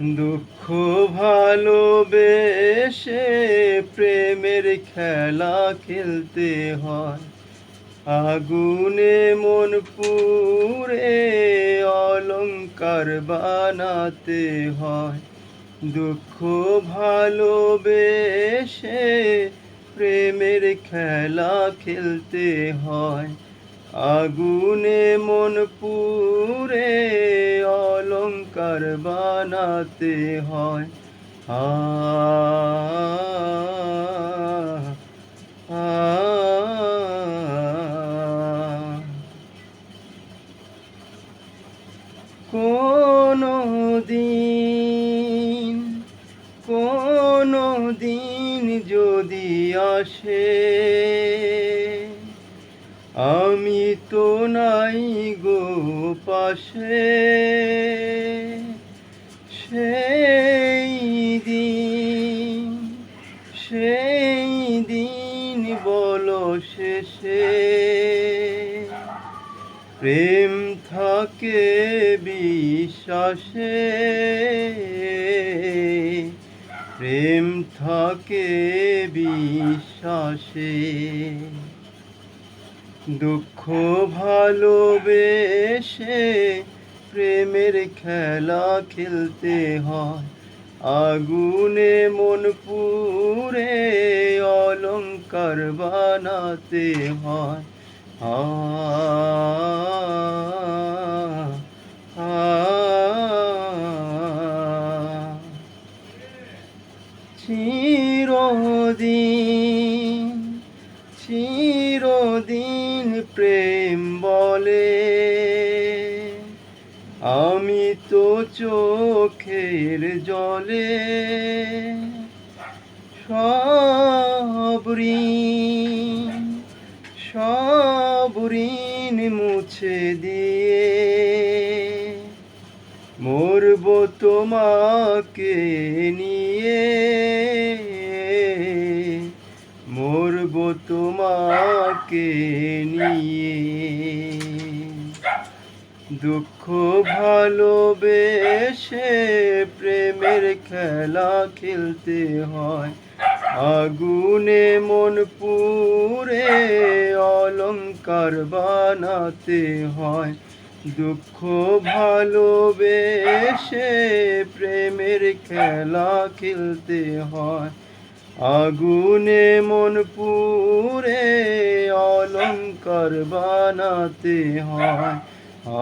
দুঃখ ভালোবেসে প্রেমের খেলা খেলতে হয়। আগুনে মন পুরে অলংকার বানাতে হয়। দুঃখ ভালোবেসে প্রেমের খেলা খেলতে হয়। আগুনে মন পুরে অলংকার বানাতে হয় আ কোনো দিন কোনো দিন যদি আসে আমি তো নাই গো পাশে। সেই দিন সেই দিন বলো শেষে। প্রেম থাকে বিশ্বাসে। প্রেম থাকে বিশ্বাসে। দুঃখ ভালোবেসে প্রেমের খেলা খেলতে হয়। আগুনে মন পুরে অলংকার বানাতে হয়। চিরদিন চিরদিন বলে আমি তো চোখের জলে সব ঋণ মুছে দিয়ে মরব তোমাকে নিয়ে মরব তোমাকে দুঃখ ভালোবেসে প্রেমের খেলা খেলতে হয়। আগুনে মন পুরে অলংকার বানাতে হয়। দুঃখ ভালোবেসে প্রেমের খেলা খেলতে হয়। আগুনে মন পুরে অলংকার বানাতে হয়। আ